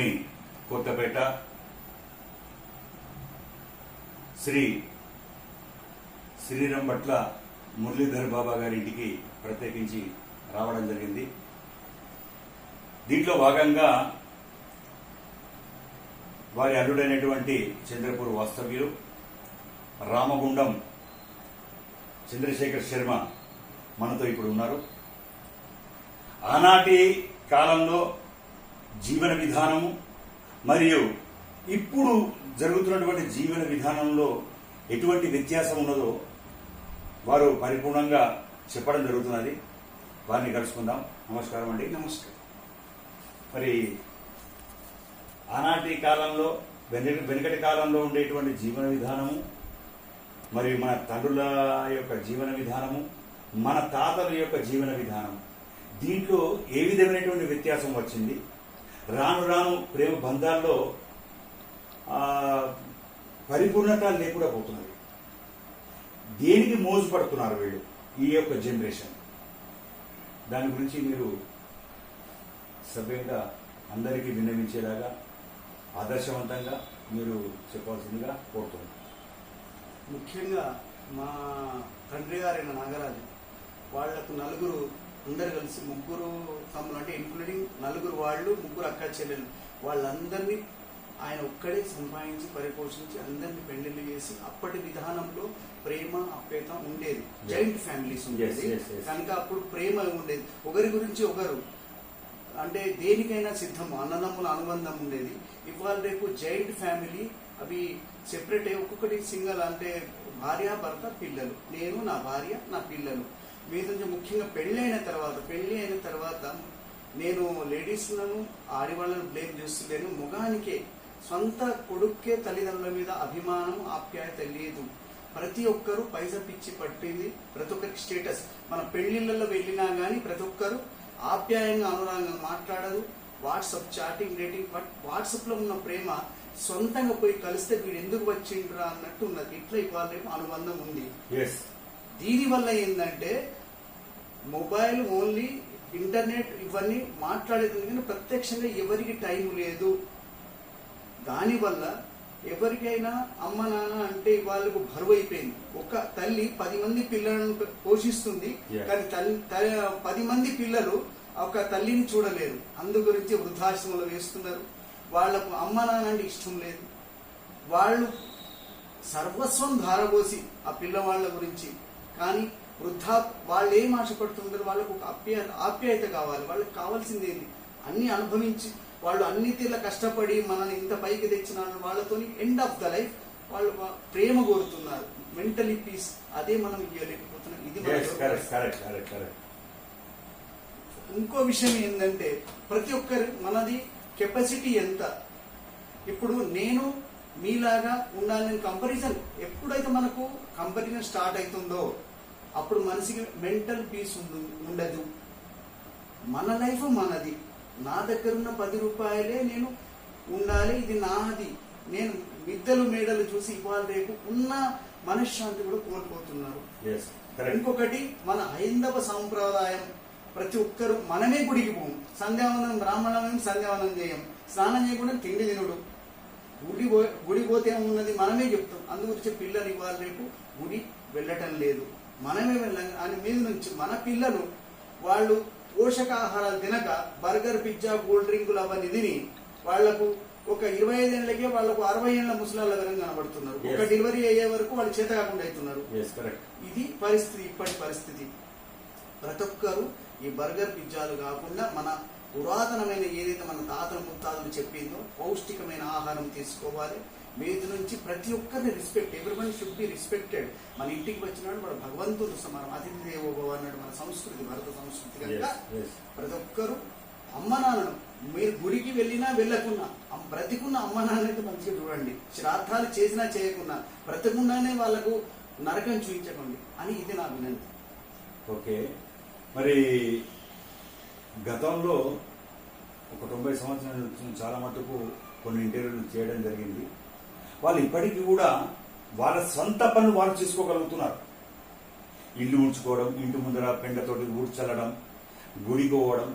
లోని కొత్తపేట శ్రీ శ్రీరంభట్ల మురళీధర్ బాబా గారి ఇంటికి ప్రత్యేకించి రావడం జరిగింది. దీంట్లో భాగంగా వారి అల్లుడైనటువంటి చంద్రపూర్ వాస్తవ్యులు రామగుండం చంద్రశేఖర్ శర్మ మనతో ఇప్పుడు ఉన్నారు. ఆనాటి కాలంలో జీవన విధానము మరియు ఇప్పుడు జరుగుతున్నటువంటి జీవన విధానంలో ఎటువంటి వ్యత్యాసం ఉన్నదో వారు పరిపూర్ణంగా చెప్పడం జరుగుతున్నది. వారిని కలుసుకుందాం. నమస్కారం అండి. నమస్కారం. మరి ఆనాటి కాలంలో వెనుక వెనుకటి కాలంలో ఉండేటువంటి జీవన విధానము మరియు మన తండ్రుల యొక్క జీవన విధానము మన తాతల యొక్క జీవన విధానం దీంట్లో ఏ విధమైనటువంటి వ్యత్యాసం వచ్చింది? రాను రాను ప్రేమ బంధాల్లో పరిపూర్ణత లేకుండా పోతున్నది. దేనికి మోజుపడుతున్నారు వీళ్ళు ఈ యొక్క జనరేషన్? దాని గురించి మీరు సభ్యంగా అందరికీ విన్నవించేలాగా ఆదర్శవంతంగా మీరు చెప్పాల్సిందిగా కోరుతున్నాను. ముఖ్యంగా మా తండ్రి గారైన నాగరాజు వాళ్ళకు నలుగురు అందరు కలిసి ముగ్గురు తమ్ములు అంటే ఇంక్లూడింగ్ నలుగురు వాళ్ళు ముగ్గురు అక్క చెల్లెలు. వాళ్ళందరినీ ఆయన ఒక్కడే సంపాదించి పరిపోషించి అందరినీ పెళ్ళిళ్ళు చేసి అప్పటి విధానంలో ప్రేమ అప్యత ఉండేది. జాయింట్ ఫ్యామిలీస్ ఉండేది. కనుక అప్పుడు ప్రేమ ఉండేది. ఒకరి గురించి ఒకరు. అంటే దేనికైనా సిద్ధం అన్నదమ్ముల అనుబంధం ఉండేది. ఇవాళ రేపు జాయింట్ ఫ్యామిలీ అవి సెపరేట్ ఒక్కొక్కటి సింగల్ అంటే భార్య భర్త పిల్లలు. నేను నా భార్య నా పిల్లలు. మీద నుంచి ముఖ్యంగా పెళ్ళి అయిన తర్వాత పెళ్ళి అయిన తర్వాత నేను లేడీస్లను ఆడవాళ్ళను బ్లేమ్ చేస్తలేను. ముఖానికే సొంత కొడుక్కే తల్లిదండ్రుల మీద అభిమానం ఆప్యాయత లేదు. ప్రతి ఒక్కరు పైసా పిచ్చి పట్టింది. ప్రతి ఒక్కరికి స్టేటస్. మన పెళ్ళిళ్ళల్లో వెళ్ళినా కానీ ప్రతి ఒక్కరు ఆప్యాయంగా అనురాగంగా మాట్లాడరు. వాట్సాప్ చాటింగ్ రేటింగ్ బట్ వాట్సాప్లో ఉన్న ప్రేమ సొంతంగా పోయి కలిస్తే వీడు ఎందుకు వచ్చిండ్రా అన్నట్టు ఉన్నది. ఇట్లా ఇవాళ అనుబంధం ఉంది. దీని వల్ల ఏంటంటే మొబైల్ ఓన్లీ ఇంటర్నెట్ ఇవన్నీ మాట్లాడేది కానీ ప్రత్యక్షంగా ఎవరికి టైం లేదు. దానివల్ల ఎవరికైనా అమ్మ నాన్న అంటే వాళ్ళకు బరువు అయిపోయింది. ఒక తల్లి పది మంది పిల్లలను పోషిస్తుంది. కానీ తల్లి పది మంది పిల్లలు ఒక తల్లిని చూడలేరు. అందు గురించి వృద్ధాశ్రమంలో వేస్తున్నారు. వాళ్ళకు అమ్మ నాన్న అంటే ఇష్టం లేదు. వాళ్ళు సర్వస్వం ధారపోసి ఆ పిల్లవాళ్ళ గురించి. కానీ వృద్ధా వాళ్ళు ఏం ఆశపడుతుంటారు వాళ్ళకు ఒక ఆప్యాయత ఆప్యాయత కావాలి. వాళ్ళకి కావాల్సింది ఏంటి అన్ని అనుభవించి వాళ్ళు అన్ని తీర్ల కష్టపడి మనల్ని ఇంత పైకి తెచ్చిన వాళ్ళతోని ఎండ్ ఆఫ్ ద లైఫ్ వాళ్ళు ప్రేమ కోరుతున్నారు. మెంటలీ పీస్ అదే మనం ఇవ్వలేకపోతున్నాం ఇది ఇంకో విషయం ఏంటంటే ప్రతి ఒక్కరి మనది కెపాసిటీ ఎంత? ఇప్పుడు నేను మీలాగా ఉండాలని కంపారిజన్ ఎప్పుడైతే మనకు కంపారిజన్ స్టార్ట్ అవుతుందో అప్పుడు మనసుకి మెంటల్ పీస్ ఉండదు. మన లైఫ్ మనది. నా దగ్గర ఉన్న పది రూపాయలే నేను ఉండాలి ఇది నాది. నేను మిద్దలు మేడలు చూసి ఇవాళ రేపు ఉన్న మనశ్శాంతి కూడా కోల్పోతున్నారు. ఇంకొకటి మన హైందవ సాంప్రదాయం. ప్రతి ఒక్కరు మనమే గుడికి పోము. సంధ్యావనం బ్రాహ్మణం సంధ్యావనం చేయం. స్నానం చేయకుండా తిండి తినుడు. గుడి పో గుడి పోతే ఏమున్నది? మనమే చెప్తాం. అందుగురించి పిల్లలు ఇవాళ రేపు గుడి వెళ్ళటం లేదు. మనమే వెళ్ళం అని మీద నుంచి మన పిల్లలు వాళ్ళు పోషకాహారాలు తినక బర్గర్ పిజ్జా కూల్ డ్రింకులు అవన్నీ తిని వాళ్ళకు ఒక ఇరవై ఐదేళ్ళకే వాళ్ళకు అరవై ఏళ్ళ ముసలాళ్ళ విధంగా కనబడుతున్నారు. ఒక. డెలివరీ అయ్యే వరకు వాళ్ళు చేత కాకుండా అవుతున్నారు. ఇది పరిస్థితి ఇప్పటి పరిస్థితి. ప్రతి ఒక్కరు ఈ బర్గర్ పిజ్జాలు కాకుండా మన పురాతనమైన ఏదైతే మన తాతల ముత్తాతలు చెప్పిందో పౌష్టికమైన ఆహారం తీసుకోవాలి. మీద నుంచి ప్రతి ఒక్కరిని respect everyone should be respected మన ఇంటికి వచ్చినాడు మన భగవంతుడు మనం అతిథి దేవో భవ అన్నాడు మన సంస్కృతి భారత సంస్కృతి కనుక ప్రతి ఒక్కరు అమ్మ నాన్నను మీరు గుడికి వెళ్ళినా వెళ్ళకున్నా బ్రతికున్న అమ్మ నాన్నకి మంచిగా చూడండి. శ్రాద్ధాలు చేసినా చేయకున్నా బ్రతికున్నానే వాళ్ళకు నరకం చూపించకండి అని ఇది నా వినంతి ఓకే. మరి గతంలో ఒక తొంభై సంవత్సరాల నుంచి చాలా మటుకు కొన్ని ఇంటర్వ్యూలు చేయడం జరిగింది. వాళ్ళు ఇప్పటికీ కూడా వాళ్ళ సొంత పనులు వాళ్ళు చేసుకోగలుగుతున్నారు. ఇల్లు ఊడ్చుకోవడం ఇంటి ముందర పెండతోటి ఊడ్చల్లడం గుడికోవడం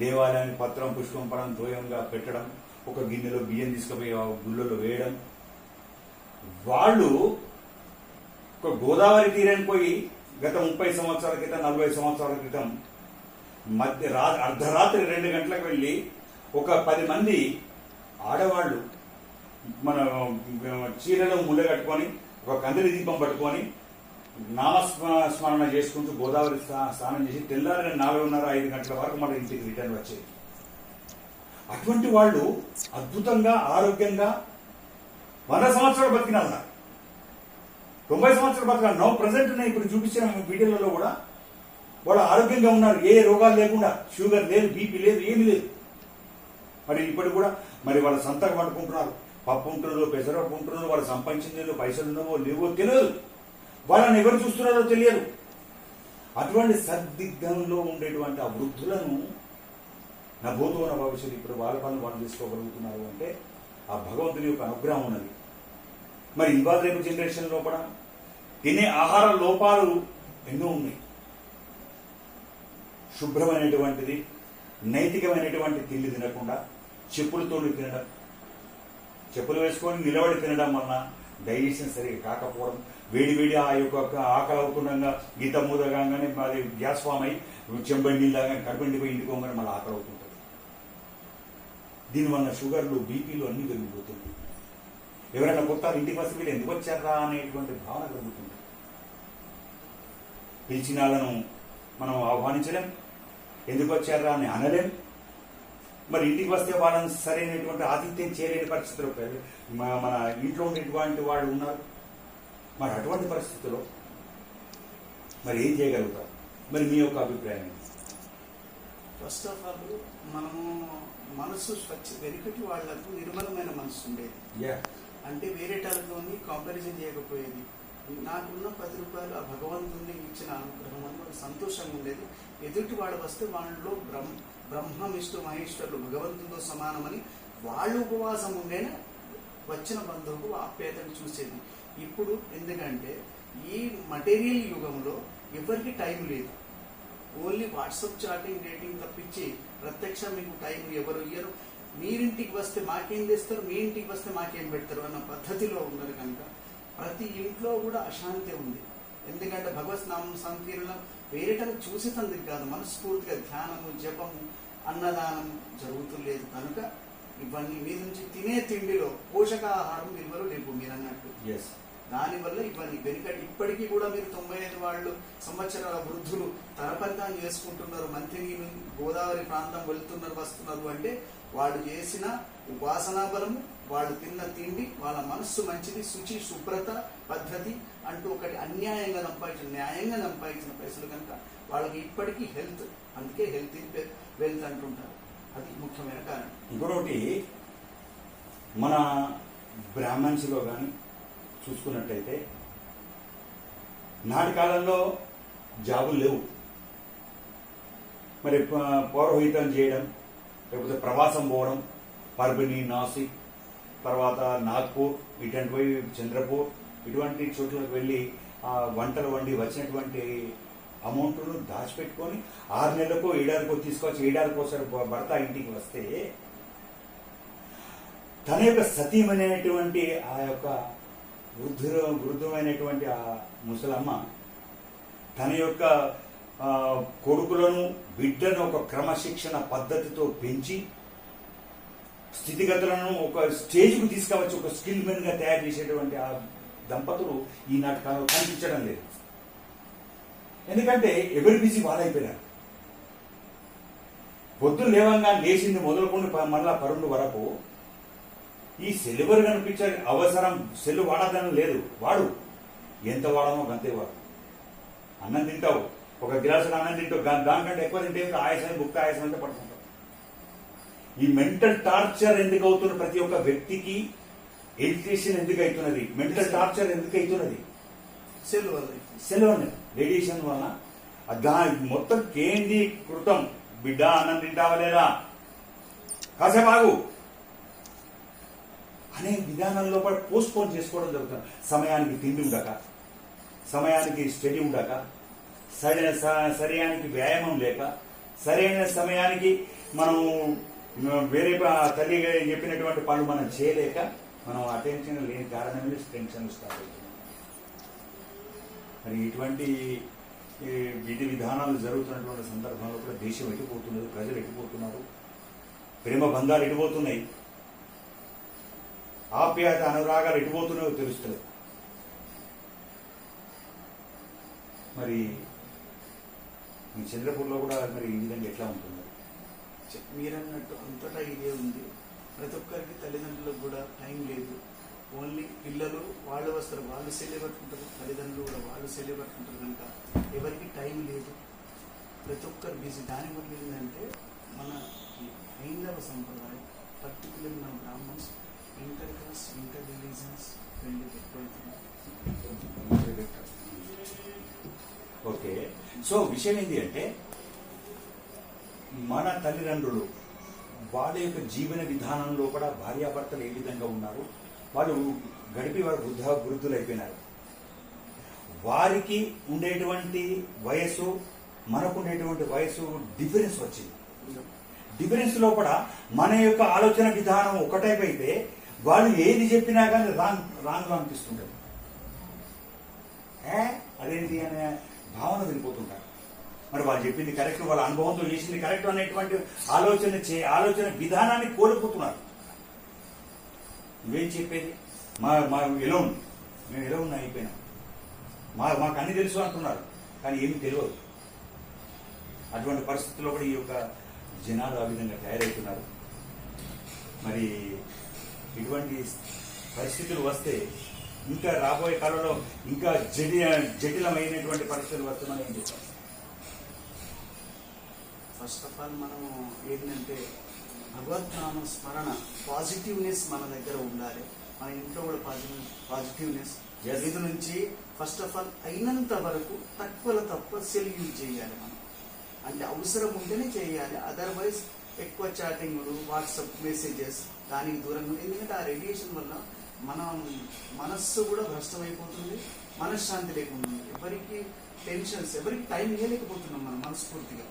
దేవాలయానికి పత్రం పుష్పం పడం తోయంగా పెట్టడం ఒక గిన్నెలో బియ్యం తీసుకుపోయి ఆ గుళ్ళలో వేయడం. వాళ్ళు ఒక గోదావరి తీరానికి పోయి గత ముప్పై సంవత్సరాల క్రితం నలభై సంవత్సరాల క్రితం మధ్య రా అర్ధరాత్రి రెండు గంటలకు వెళ్ళి ఒక పది మంది ఆడవాళ్ళు మన చీరలో ముళ్ళ కట్టుకొని ఒక కందిరి దీపం పట్టుకొని నామస్మరణ చేసుకుంటూ గోదావరి స్నా- స్నానం చేసి తెల్లారి నాలుగున్నర ఐదు గంటల వరకు మన ఇంటికి రిటర్న్ వచ్చేది. అటువంటి వాళ్ళు అద్భుతంగా ఆరోగ్యంగా వంద సంవత్సరాలు బతికిన తొంభై సంవత్సరాలు బతికిన నో ప్రజెంట్ నేను ఇప్పుడు చూపించిన వీడియోలలో కూడా వాళ్ళు ఆరోగ్యంగా ఉన్నారు. ఏ రోగాలు లేకుండా షుగర్ లేదు బీపీ లేదు ఏమీ లేదు. మరి ఇప్పటికి కూడా మరి వాళ్ళ సంతకం పట్టుకుంటున్నారు. పప్పు ఉంటుందో పెసరపప్పు ఉంటుందో వాళ్ళు సంపాదించిందో పైసలు ఉన్నావో లేవో తెలియదు వాళ్ళని ఎవరు చూస్తున్నారో తెలియదు. అటువంటి సద్దిగ్ధంలో ఉండేటువంటి ఆ వృద్ధులను నా భూతో నా భవిష్యత్తు ఇప్పుడు వాళ్ళ పనులు వాళ్ళు చేసుకోగలుగుతున్నారు అంటే ఆ భగవంతుని యొక్క అనుగ్రహం ఉన్నది. మరి ఇవాళ రేపు జనరేషన్ లోపల తినే ఆహార లోపాలు ఎన్నో ఉన్నాయి. శుభ్రమైనటువంటిది నైతికమైనటువంటి తిండి తినకుండా చెప్పులతో తినడం చెప్పులు వేసుకొని నిలబడి తినడం వలన డైజెషన్ సరిగా కాకపోవడం వేడి వేడి ఆ యొక్క ఆకలి అవుతుండగా గీత మూదగానే అది గ్యాస్ ఫామ్ అయ్యి చెంబడి నీళ్ళగా కడుపుండిపోయి ఇంటికి మళ్ళీ ఆకలి అవుతుంటుంది. దీనివల్ల షుగర్లు బీపీలు అన్ని పెరిగిపోతుంది ఎవరైనా కొత్త ఇంటికి వస్తే వీళ్ళు ఎందుకు వచ్చారా అనేటువంటి భావన కలుగుతుంది. పిలిచిన వాళ్ళను మనం ఆహ్వానించలేం. ఎందుకు వచ్చారా అని అనలేం. మరి ఇంటికి వస్తే వాళ్ళని సరైనటువంటి ఆతిథ్యం చేయలేని పరిస్థితులు మన ఇంట్లో ఉండేటువంటి వాళ్ళు ఉన్నారు. మరి అటువంటి పరిస్థితుల్లో మరి ఏం చేయగలుగుతారు? మరి మీ యొక్క అభిప్రాయం? ఫస్ట్ ఆఫ్ ఆల్ మనము మనసు స్వచ్ఛ వెనుకటి వాళ్ళకు నిర్మలమైన మనసు ఉండేది. యా అంటే వేరేటాలతోని కంపారిజన్ చేయకపోయేది. నాకున్న పది రూపాయలు ఆ భగవంతుని ఇచ్చిన అనుగ్రహం అని మనకు సంతోషంగా ఉండేది. ఎదుటి వాడు వస్తే వాళ్ళలో బ్రహ్మ బ్రహ్మమిష్టు మహేశ్వరులు భగవంతునితో సమానమని వాళ్ళు ఉపవాసం ఉండేనే వచ్చిన బంధువుకు ఆప్యాయతను చూసేది. ఇప్పుడు ఎందుకంటే ఈ మటీరియల్ యుగంలో ఎవరికి టైం లేదు. ఓన్లీ వాట్సాప్ చాటింగ్ డేటింగ్ తప్పించి ప్రత్యక్ష మీకు టైం ఎవరు ఇయ్యరు. మీరింటికి వస్తే మాకేం చేస్తారు? మీ ఇంటికి వస్తే మాకేం పెడతారు? అన్న పద్ధతిలో ఉన్నారు కనుక ప్రతి ఇంట్లో కూడా అశాంతి ఉంది. ఎందుకంటే భగవత్ నామం సంకీర్ణం వేరేటని చూసి తందుకు కాదు. మనస్ఫూర్తిగా ధ్యానము జపము అన్నదానం జరుగుతులేదు కనుక ఇవన్నీ మీ నుంచి తినే తిండిలో పోషకాహారం విలువలు లేవు మీరు అన్నట్టు దానివల్ల ఇవన్నీ వెనుకటి ఇప్పటికీ కూడా మీరు తొంభై ఐదు వాళ్ళు సంవత్సరాల వృద్ధులు తరపరితాన్ని చేసుకుంటున్నారు మంత్రిని గోదావరి ప్రాంతం వెళ్తున్నారు వస్తున్నారు అంటే వాళ్ళు చేసిన ఉపాసనా బలము వాళ్ళు తిన్న తిండి వాళ్ళ మనస్సు మంచిది శుచి శుభ్రత పద్ధతి అంటూ ఒకటి అన్యాయంగా సంపాదించిన న్యాయంగా సంపాదించిన పైసలు కనుక వాళ్ళకి ఇప్పటికీ హెల్త్ అందుకే హెల్త్ వెల్త్ అంటుంటారు. అది ముఖ్యమైన కారణం. ఇంకొకటి మన బ్రాహ్మణ్స్లో కానీ చూసుకున్నట్టయితే నాటి కాలంలో జాబులు లేవు. మరి పౌరోహితం చేయడం లేకపోతే ప్రవాసం పోవడం పర్బిని నాసిక్ తర్వాత నాగ్పూర్ ఇటువంటి పోయి చంద్రపూర్ ఇటువంటి చోట్లకు వెళ్ళి ఆ వంటలు వండి వచ్చినటువంటి అమౌంట్ను దాచిపెట్టుకొని ఆరు నెలలకు ఏడాదికో తీసుకొచ్చి ఏడాదికోసారి భర్త ఇంటికి వస్తే తన యొక్క సతీమైనటువంటి ఆ యొక్క వృద్ధు వృద్ధమైనటువంటి ఆ ముసలమ్మ తన యొక్క కొడుకులను బిడ్డను ఒక క్రమశిక్షణ పద్ధతితో పెంచి స్థితిగతులను ఒక స్టేజ్కు తీసుకువచ్చి ఒక స్కిల్ మెన్గా తయారు చేసేటువంటి ఆ దంపతులు ఈనాటి కాలంలో కనిపించడం లేదు. ఎందుకంటే ఎవరి బిజీ వాళ్ళైపోయినారు. పొద్దున్న లేవంగా లేచింది మొదలుకొని మరలా మళ్ళా పరుండు వరకు ఈ సెల్ కనిపించే అవసరం సెల్లు వాడదని లేదు. వాడు ఎంత వాడమో అంతే వాడు. అన్నం తింటావు. ఒక గ్లాసు అన్నం తింటావు. దానికంటే ఎక్కువ తింటే ఆయాసం బుక్ ఆయాసం అంటే పడుతుంది. ఈ మెంటల్ టార్చర్ ఎందుకు అవుతున్న ప్రతి ఒక్క వ్యక్తికి ఎడ్యుకేషన్ ఎందుకు అవుతున్నది? మెంటల్ టార్చర్ ఎందుకు అవుతున్నది? సెల్ వల్ల సెలవు రేడియేషన్ వలన. ఆ దా మొత్తం కేంద్రీకృతం బిడ్డ అన్నం తింటావా లేదా? కాసేపు ఆగు అనే విధానం లోపల పోస్ట్ పోన్ చేసుకోవడం జరుగుతుంది. సమయానికి తిండి ఉండక సమయానికి స్టడీ ఉండక సరైన స- సరైన వ్యాయామం లేక సరైన సమయానికి మనం వేరే తల్లి చెప్పినటువంటి పనులు మనం చేయలేక మనం అటెన్షన్ లేని కారణమే టెన్షన్ స్టార్ట్ మరి ఇటువంటి విధి విధానాలు జరుగుతున్నటువంటి సందర్భంలో కూడా దేశం ఎటుపోతున్నది ప్రజలు ఎటుపోతున్నారు? ప్రేమ బంధాలు ఎటుపోతున్నాయి? ఆప్యాయత అనురాగాలు ఎటుపోతున్నాయో తెలుస్తుంది మరి మీ చంద్రపూర్లో కూడా మరి ఈ విధంగా ఎట్లా ఉంటుంది? మీరన్నట్టు అంతటా ఇదే ఉంది. ప్రతి ఒక్కరికి తల్లిదండ్రులకు కూడా టైం లేదు. ఓన్లీ పిల్లలు వాళ్ళు వస్తారు వాళ్ళు సెల్లి పట్టుకుంటారు తల్లిదండ్రులు కూడా వాళ్ళు సెల్లి పట్టుకుంటారు కనుక ఎవరికి టైం లేదు. ప్రతి ఒక్కరు బిజీ. దానివల్ల ఏంటంటే మన హైందవ సంప్రదాయం పర్టికులర్ మన Brahmins inter caste inter religions వెళ్ళి ఎక్కువైతుంది ఓకే. సో విషయం ఏంటి అంటే మన తల్లిదండ్రులు వాళ్ళ యొక్క జీవన విధానంలో కూడా భార్యాభర్తలు ఏ విధంగా ఉన్నారు? వాళ్ళు గడిపి వారు వృద్ధ అయిపోయినారు వారికి ఉండేటువంటి వయసు మనకు ఉండేటువంటి వయసు డిఫరెన్స్ వచ్చింది. డిఫరెన్స్ లోపల మన యొక్క ఆలోచన విధానం ఒకటైపు అయితే వాళ్ళు ఏది చెప్పినా కానీ రాంగ్ రాంగ్ అనిపిస్తుంటారు ఏ? అదేంటి అనే భావన వెళ్ళిపోతుంటారు మరి వాళ్ళు చెప్పింది కరెక్ట్ వాళ్ళ అనుభవంతో చేసింది కరెక్ట్ అనేటువంటి ఆలోచన చే ఆలోచన విధానాన్ని కోల్పోతున్నారు. నువ్వేం చెప్పేది? మా మా ఎలా ఉంది? మేము ఎలా ఉన్నా అయిపోయినా. మా మాకు అన్ని తెలుసు అంటున్నారు కానీ ఏమి తెలియదు. అటువంటి పరిస్థితుల్లో కూడా ఈ యొక్క జనాలు ఆ విధంగా తయారవుతున్నారు. మరి ఇటువంటి పరిస్థితులు వస్తే ఇంకా రాబోయే కాలంలో ఇంకా జటి జటిలమైనటువంటి పరిస్థితులు వస్తున్నాయని మనం ఫస్ట్ ఆఫ్ ఆల్ మనం ఏంటంటే భగవద్నామ స్మరణ పాజిటివ్నెస్ మన దగ్గర ఉండాలి మన ఇంట్లో కూడా పాజిటివ్ పాజిటివ్నెస్. ఇది నుంచి ఫస్ట్ ఆఫ్ ఆల్ అయినంత వరకు తక్కువలో తక్కువ సెల్ యూజ్ చేయాలి మనం అంటే అవసరం ఉంటేనే చేయాలి అదర్వైజ్ ఎక్కువ చాటింగ్లు వాట్సాప్ మెసేజెస్ దానికి దూరంగా. ఎందుకంటే ఆ రేడియేషన్ వల్ల మన మనస్సు కూడా భ్రష్టమైపోతుంది మనశ్శాంతి లేకుండా. ఎవరికి టెన్షన్స్ ఎవరికి టైం ఇవ్వలేకపోతున్నాం మనం మనస్ఫూర్తిగా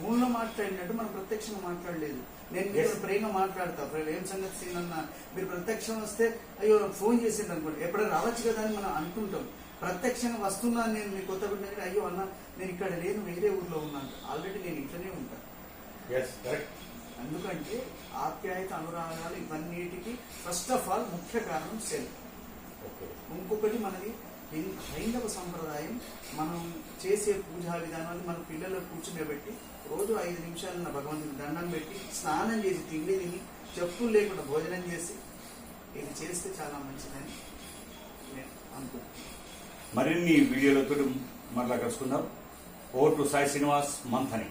ఫోన్లో మాట్లాడినట్టు మనం ప్రత్యక్షంగా మాట్లాడలేదు. నేను మీతో Yes. ప్రేమ మాట్లాడతా. ఏం సంగతి సీన్ అన్న మీరు ప్రత్యక్షం వస్తే అయ్యో ఫోన్ చేసిండు అనుకోండి. ఎప్పుడైనా రావచ్చు కదా అని మనం అనుకుంటాం. ప్రత్యక్షంగా వస్తున్నాను నేను మీ కొత్త బిడ్డ అయ్యో అన్న నేను ఇక్కడ లేను వేరే ఊర్లో ఉన్నాను. ఆల్రెడీ నేను ఇట్లనే ఉంటాను ఎందుకంటే ఆప్యాయత అనురాగాలు ఇవన్నిటికీ ఫస్ట్ ఆఫ్ ఆల్ ముఖ్య కారణం సెల్ ఓకే ఇంకొకటి మనది హైందవ సంప్రదాయం మనం చేసే పూజా విధానాన్ని మన పిల్లలకు కూర్చుండబెట్టి రోజు ఐదు నిమిషాలు నా భగవంతుని దండం పెట్టి స్నానం చేసి తిండి తిని చెప్పులు లేకుండా భోజనం చేసి ఇది చేస్తే చాలా మంచిదని నేను అనుకుంటున్నాను. మరిన్ని వీడియోలతో మరలా కలుసుకుందాం. ఓ టు సాయి శ్రీనివాస్ మంథని.